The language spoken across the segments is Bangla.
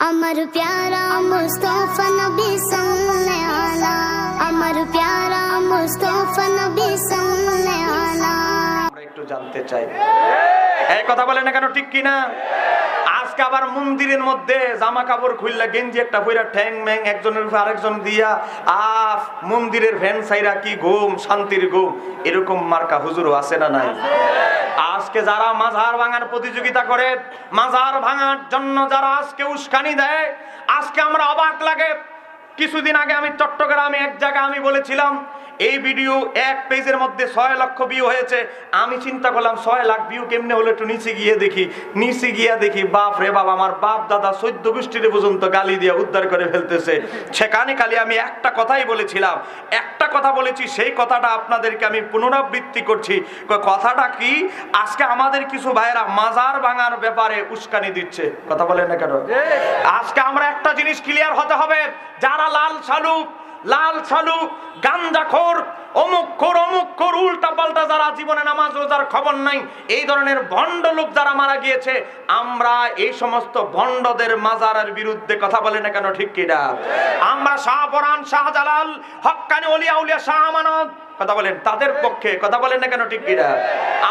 अमर प्यारा मुस्तफा नबी सल्लल्लाहु आला अमर प्यारा मुस्तफा नबी सल्लल्लाहु आला আমরা একটু জানতে চাই এই কথা বলে না কেন ঠিক কিনা আজকে আবার মন্দিরের মধ্যে জামা কাপড় খুললা গেঞ্জি একটা পইরা ঠ্যাং ম্যাং একজনের উপর আরেকজন দিয়া আফ মন্দিরের ভ্যান সাইরা কি ঘুম শান্তির ঘুম এরকম মার্কা হুজুরও আছে না নাই আজকে যারা মাঝার ভাঙার প্রতিযোগিতা করে, মাঝার ভাঙার জন্য যারা আজকে উস্কানি দেয়, আজকে আমরা অবাক লাগে। কিছুদিন আগে আমি চট্টগ্রামে এক জায়গায় আমি বলেছিলাম এই ভিডিও এক পেজের মধ্যে ছয় লক্ষ ভিউ হয়েছে। আমি চিন্তা করলাম ছয় লাখ ভিউ কেমনে হলো একটু নিচে গিয়ে দেখি। নিচে গিয়ে দেখি বাপ রে বাপ আমার বাপ দাদা চৈদ্দ গোষ্ঠীর পর্যন্ত গালি দিয়ে উদ্ধার করে ফেলতেছে। সেখানে খালি আমি একটা কথাই বলেছিলাম। একটা কথা বলেছি সেই কথাটা আপনাদেরকে আমি পুনরাবৃত্তি করছি। কথাটা কি? আজকে আমাদের কিছু ভাইয়েরা মাজার ভাঙার ব্যাপারে উস্কানি দিচ্ছে। কথা বলেন না কেন? আজকে আমরা একটা জিনিস ক্লিয়ার হতে হবে। যারা লাল সালু লাল সালু গাঞ্জাখোর অমুক খোর অমুক খোর, উল্টা পাল্টা যারা জীবনে নামাজ রোজার খবর নাই, এই ধরনের ভণ্ড লোক যারা মারা গিয়েছে, আমরা এই সমস্ত ভণ্ডদের মাজারের বিরুদ্ধে কথা বলে না কেন, ঠিক কিনা? আমরা শাহপরান শাহজালাল হক্কানি অলিয়া, উলিয়া, শাহ আমানত। কথা বলেন, তাদের পক্ষে কথা বলেন না কেন, ঠিক কিনা?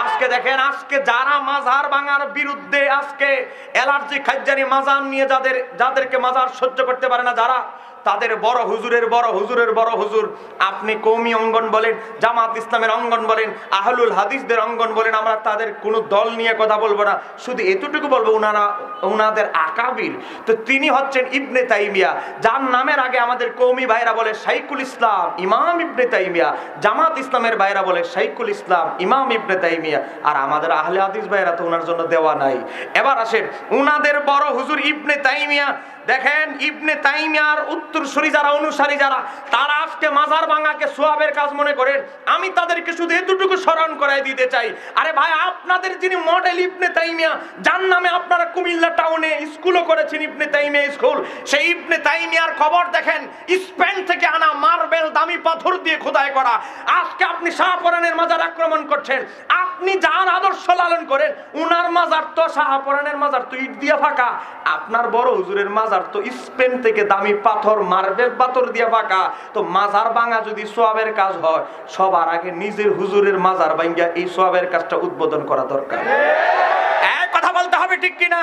আজকে দেখেন, আজকে যারা মাজার ভাঙার বিরুদ্ধে আজকে অ্যালার্জি খাজ্জানি, মাজার নিয়ে যাদের, যাদেরকে মাজার সহ্য করতে পারে না, যারা তাদের বড় হুজুরের বড় হুজুরের বড় হুজুর। আপনি কৌমি অঙ্গন বলেন, জামাত ইসলামের অঙ্গন বলেন, আহলুল হাদিসদের অঙ্গন বলেন, আমরা তাদের কোনো দল নিয়ে কথা বলব না। শুধু এতটুকু বলব, উনারা, উনাদের আকাবির। তো তিনি হচ্ছেন ইবনে তাইমিয়া, যার নামের আগে আমাদের কৌমি ভাইরা বলে শাইকুল ইসলাম, ইমাম ইবনে তাইমিয়া। জামাত ইসলামের ভাইরা বলে শাইকুল ইসলাম, ইমাম ইবনে তাইমিয়া। আর আমাদের আহলে হাদিস ভাইরা তো ওনার জন্য দেওয়া নাই। এবার আসেন, উনাদের বড় হুজুর ইবনে তাইমিয়া দেখেন ইবনে তাইমিয়ার উত্তরসূরি যারা, অনুসারী যারা, তারা আজকে মাজার ভাঙাকে সোয়াবের কাজ মনে করেন। আমি তাদেরকে শুধু এতটুকু স্মরণ করাই দিতে চাই। আরে ভাই, আপনাদের যিনি মডেল ইবনে তাইমিয়া, যার নামে আপনারা কুমিল্লা টাউনে স্কুলও করেছেন ইবনে তাইমিয়া স্কুল সেই ইবনে তাইমিয়ার খবর দেখেন, স্পেন থেকে আনা মার্বেল দামি পাথর দিয়ে খোদাই করা। আজকে আপনি শাহপরানের মাজার আক্রমণ করছেন, আপনি যার আদর্শ লালন করেন, উনার মাজার তো শাহপরানের মাজার তো ইট দিয়ে ফাঁকা। আপনার বড় হুজুরের মাজার তো স্পেন থেকে দামি পাথর, মার্বেল পাথর দিয়ে ফাঁকা। তো মাজার ভাঙা যদি সোয়াবের কাজ হয়, সবার আগে নিজের হুজুরের মাজার ভাঙ্গা এই সোয়াবের কাজটা উদ্বোধন করা দরকার। কথা বলতে হবে ঠিক কিনা?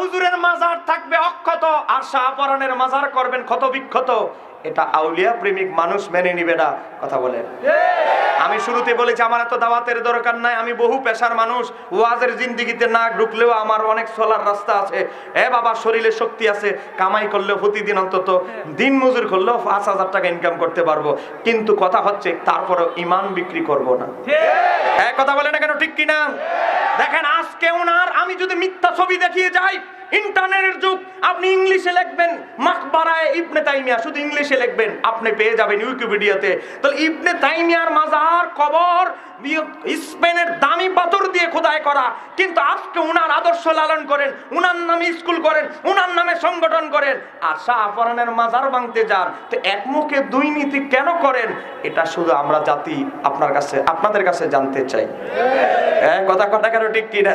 হুজুরের মাজার থাকবে অক্ষত, আর শাহপরানের মাজার করবেন ক্ষত বিক্ষত এটা আউলিয়া প্রেমিক মানুষ মেনে নিবে না, কথা বলেন। আমি শুরুতে বলেছি আমার এত দাওয়াতের দরকার নাই আমি বহু পেশার মানুষ। ওয়াজের জিন্দিগিতে না ঢুকলেও আমার অনেক চলার রাস্তা আছে। এ বাবা শরীরে শক্তি আছে কামাই করলেও প্রতিদিন অন্তত দিন মজুর করলেও পাঁচ হাজার টাকা ইনকাম করতে পারব। কিন্তু কথা হচ্ছে তারপরে ইমান বিক্রি করব না। এক কথা বলে না কেন ঠিক কিনা? দেখেন আজকে ওনার আমি যদি মিথ্যা ছবি দেখিয়ে যাই ইন্টারনেটের যুগ, আপনি ইংলিশে লিখবেন, মাকবারায় ইবনে তাইমিয়া, শুধু ইংলিশে লিখবেন, আপনি পেয়ে যাবেন উইকিপিডিয়াতে তাহলে ইবনে তাইমিয়ার মাজার কবর স্পেনের দামি পাথর দিয়ে খোদাই করা। কিন্তু আজকে উনার আদর্শ লালন করেন, উনার নামে স্কুল করেন, উনার নামে সংগঠন করেন, আর শাহপরানের মাজার ভাঙতে যান। তো এক মুখে দুই নীতি কেন করেন? এটা শুধু আমরা জাতি আপনার কাছে, আপনাদের কাছে জানতে চাই। হ্যাঁ কথা কথা কেন ঠিক কিনা?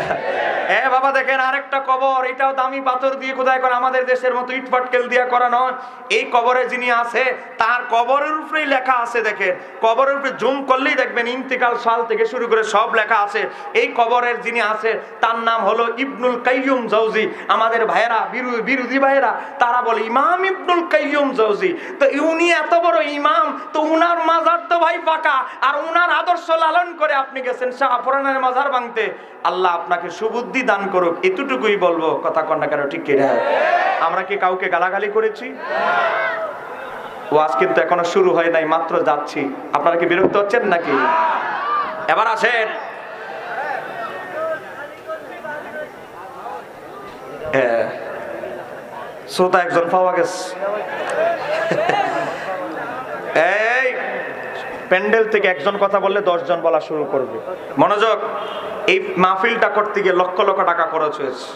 হ্যাঁ বাবা দেখেন আরেকটা কবর, এটাও দামি পাথর দিয়ে খোদাই করা আমাদের দেশের মতো ইট পাটকেল দিয়ে করা নয়। এই কবরে যিনি আছে, তার কবরের উপরেই লেখা আছে দেখেন। কবরের উপরে জুম করলেই দেখবেন ইন্তিকাল সাল থেকে শুরু করে সব লেখা আছে। এই কবরের যিনি আছে, তার নাম হলো ইবনুল কাইয়ুম জৌজি আমাদের ভাইয়েরা বিরোধী ভাইয়েরা, তারা বলে, ইমাম ইবনুল কাইয়ুম জৌজি তো উনি এত বড় ইমাম, তো উনার মাজার তো ভাই পাকা আর উনার আদর্শ লালন করে আপনি গেছেন শাহপুরানের মাজার ভাঙতে। আল্লাহ আপনাকে সুবুদ্ধি দান করুক, এতটুকুই বলব কথা কন্যা কেন ঠিক কিনা? আমরা কি কাউকে গালাগালি করেছি? ওয়াজ কিন্তু এখনও শুরু হয় নাই, মাত্র যাচ্ছি। আপনারা কি বিরক্ত হচ্ছেন নাকি? এবার আসেন। শ্রোতা একজন পাওয়া গেছে। এই, প্যান্ডেল থেকে একজন কথা বললে দশজন বলা শুরু করবে। মনোযোগ। এই মাহফিলটা করতে গিয়ে লক্ষ লক্ষ টাকা খরচ হয়েছে।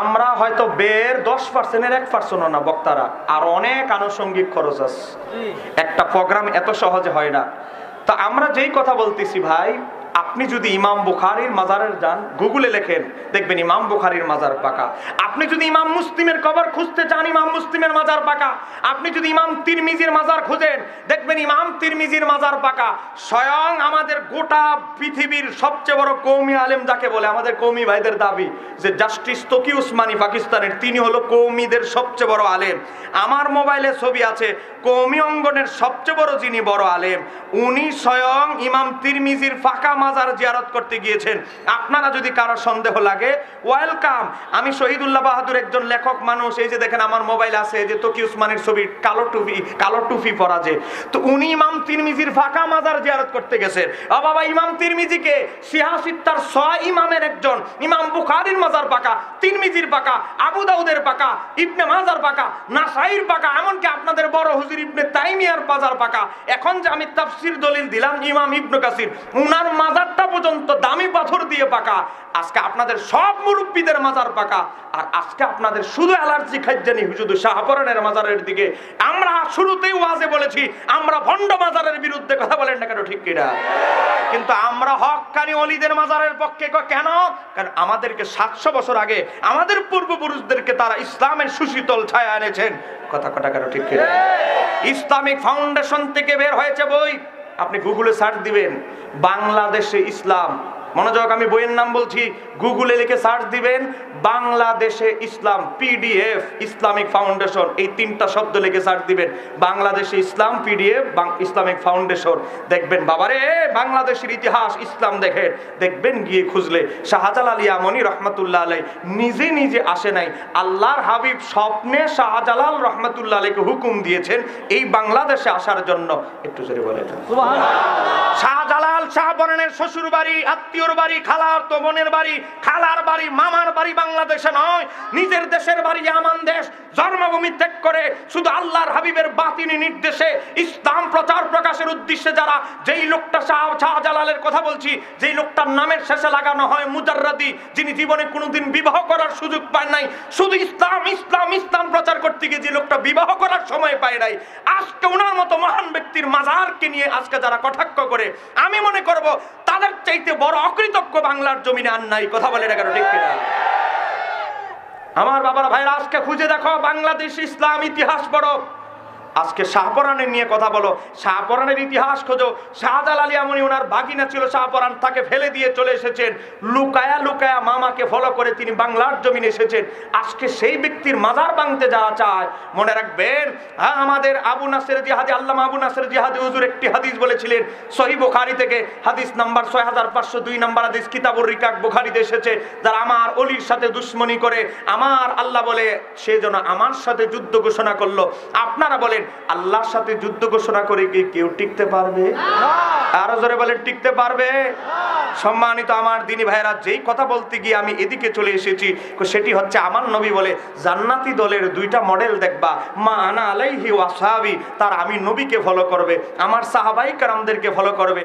আমরা হয়তো বের দশ পার্সেন্টের এক পার্সেন্ট না বক্তারা আর অনেক আনুষঙ্গিক খরচ আছে। একটা প্রোগ্রাম এত সহজে হয় না। তা আমরা যেই কথা বলতেছি ভাই আপনি যদি ইমাম বুখারির মাজারের যান, গুগলে লেখেন, দেখবেন ইমাম বুখারির মাজার পাকা। আপনি যদি ইমাম মুসলিমের কবর খুঁজতে চান, ইমাম মুসলিমের মাজার পাকা। আপনি যদি ইমাম তিরমিজির মাজার খুঁজেন, দেখবেন ইমাম তিরমিজির মাজার পাকা। স্বয়ং আমাদের গোটা পৃথিবীর সবচেয়ে বড় কৌমি আলেম যাকে বলে, আমাদের কৌমি ভাইদের দাবি যে জাস্টিস তকি উসমানী পাকিস্তানের, তিনি হলো কৌমিদের সবচেয়ে বড় আলেম। আমার মোবাইলে ছবি আছে কৌমি অঙ্গনের সবচেয়ে বড় যিনি বড় আলেম, উনি স্বয়ং ইমাম তিরমিজির ফাঁকা মাজার জিয়ারত করতে গিয়েছেন। আপনারা যদি কারও সন্দেহ লাগে ওয়েলকাম আমি শহীদুল্লাহ বাহাদুর একজন লেখক মানুষ, এই যে দেখেন আমার মোবাইল আছে যে তকি উসমানের ছবি, কালো টুপি কালো টুপি পরা যে। তো উনি ইমাম তিরমিজির ফাঁকা মাজার জিয়ারত করতে গেছেন। ও বাবা, ইমাম তিরমিজিকে সিহাসিত্তার ছয় ইমামের একজন, ইমাম বুখারির মাজার পাকা, তিরমিজির পাকা, আবু দাউদের পাকা, ইবনে মাজার পাকা, নাসাইর পাকা, এমনকি আপনাদের বড় হুজুর ইবনে তাইমিয়ার বাজার পাকা। এখন যে আমি তাফসির দলিল দিলাম, ইমাম ইবনে কাসির, উনার মাজারটা পর্যন্ত দামি পাথর দিয়ে পাকা। আজকে আপনাদের সব মুরব্বীদের মাজার পাকা। আর আজকে আপনাদের শুধু অ্যালার্জি খাইজানি শুধু শাহপরণের মাজারের দিকে। আমরা শুরুতেই ওয়াজে বলেছি, আমরা ভণ্ড মাজারের বিরুদ্ধে কথা বলেন না কেন, ঠিক কিনা? কিন্তু আমরা হকানি অলিদের মাজারের পক্ষে কেন? কারণ আমাদেরকে সাতশো বছর আগে আমাদের পূর্বপুরুষদেরকে তারা ইসলামের সুশীতল ছায়া এনেছেন। কথা কথা কেন, ঠিক কিনা? ইসলামিক ফাউন্ডেশন থেকে বের হয়েছে বই। আপনি গুগলে সার্চ দিবেন বাংলাদেশে ইসলাম মনোযোগ আমি বইয়ের নাম বলছি। গুগলে লিখে সার্চ দিবেন বাংলাদেশে ইসলাম পিডিএফ ইসলামিক ফাউন্ডেশন এই তিনটা শব্দ লিখে সার্চ দিবেন। বাংলাদেশে ইসলাম পিডিএফ ইসলামিক ফাউন্ডেশন দেখবেন বাবারে বাংলাদেশের ইতিহাস ইসলাম দেখেন দেখবেন গিয়ে খুঁজলে। শাহজালাল ইয়ামনি রহমতুল্লাহ আলাই নিজে নিজে আসে নাই। আল্লাহর হাবিব স্বপ্নে শাহজালাল রহমতুল্লাহ আলাইকে হুকুম দিয়েছেন এই বাংলাদেশে আসার জন্য। একটু জোরে বলে এটা। শাহজালাল শাহবরণের শ্বশুর বাড়ি, আত্মীয়র বাড়ি, খালার তো বোনের বাড়ি, খালার বাড়ি, মামার বাড়ি বাংলাদেশে নয়। নিজের দেশের বাড়ি আমান দেশ। জন্মভূমি ত্যাগ করে শুধু আল্লাহর হাবিবের বাতিনি নির্দেশে ইসলাম প্রচার প্রকাশের উদ্দেশ্যে যারা যেই লোকটা শাহ শাহজালালের কথা বলছি, যেই লোকটার নামের শেষে লাগানো হয় মুজাররাদি যিনি জীবনে কোনোদিন বিবাহ করার সুযোগ পায় নাই। শুধু ইসলাম ইসলাম ইসলাম প্রচার করতে গিয়ে যে লোকটা বিবাহ করার সময় পায় নাই, আজকে ওনার মতো মহান ব্যক্তির মাজারকে নিয়ে আজকে যারা কটাক্ষ করে, আমি মনে করব, তাদের চাইতে বড় অকৃতজ্ঞ বাংলার জমিনে আর নাই। কথা বলে কেন, ঠিক কিনা? আমার বাবার ভাইরা, আজকে খুঁজে দেখো, বাংলাদেশ ইসলাম ইতিহাস পড়ো। আজকে শাহপরানের নিয়ে কথা বলো। শাহপরানের ইতিহাস খোঁজো। শাহজাল আলী আমনি ওনার বাগিনা ছিল, শাহপরান তাকে ফেলে দিয়ে চলে এসেছেন। লুকায়া লুকায়া মামাকে ফলো করে তিনি বাংলার জমিনে এসেছেন। আজকে সেই ব্যক্তির মাজার ভাঙতে যাওয়া চায়, মনে রাখবেন হ্যাঁ আমাদের আবু নাসের জিহাদি, আল্লামা আবু নাসের জিহাদি হুজুর একটি হাদিস বলেছিলেন সহি বুখারি থেকে, হাদিস নাম্বার ছয় হাজার পাঁচশো দুই নাম্বার হাদিস কিতাবুর রিকাক বুখারিতে এসেছে, যারা আমার অলির সাথে দুশ্মনী করে, আমার আল্লাহ বলে, সে যেন আমার সাথে যুদ্ধ ঘোষণা করল। আপনারা বলেন, আল্লাহর সাথে যুদ্ধ ঘোষণা করে কি কেউ টিকতে পারবে? আরও জোরে বলেন, টিকতে পারবে? সম্মানিত আমার দিনী ভাইরা যেই কথা বলতে গিয়ে আমি এদিকে চলে এসেছি সেটি হচ্ছে আমার নবী বলে, জান্নাতি দলের দুইটা মডেল দেখবা, মা আনা আলাইহি ওয়াসাবি তার আমি নবীকে ফলো করবে, আমার সাহাবাই কারামদেরকে ফলো করবে।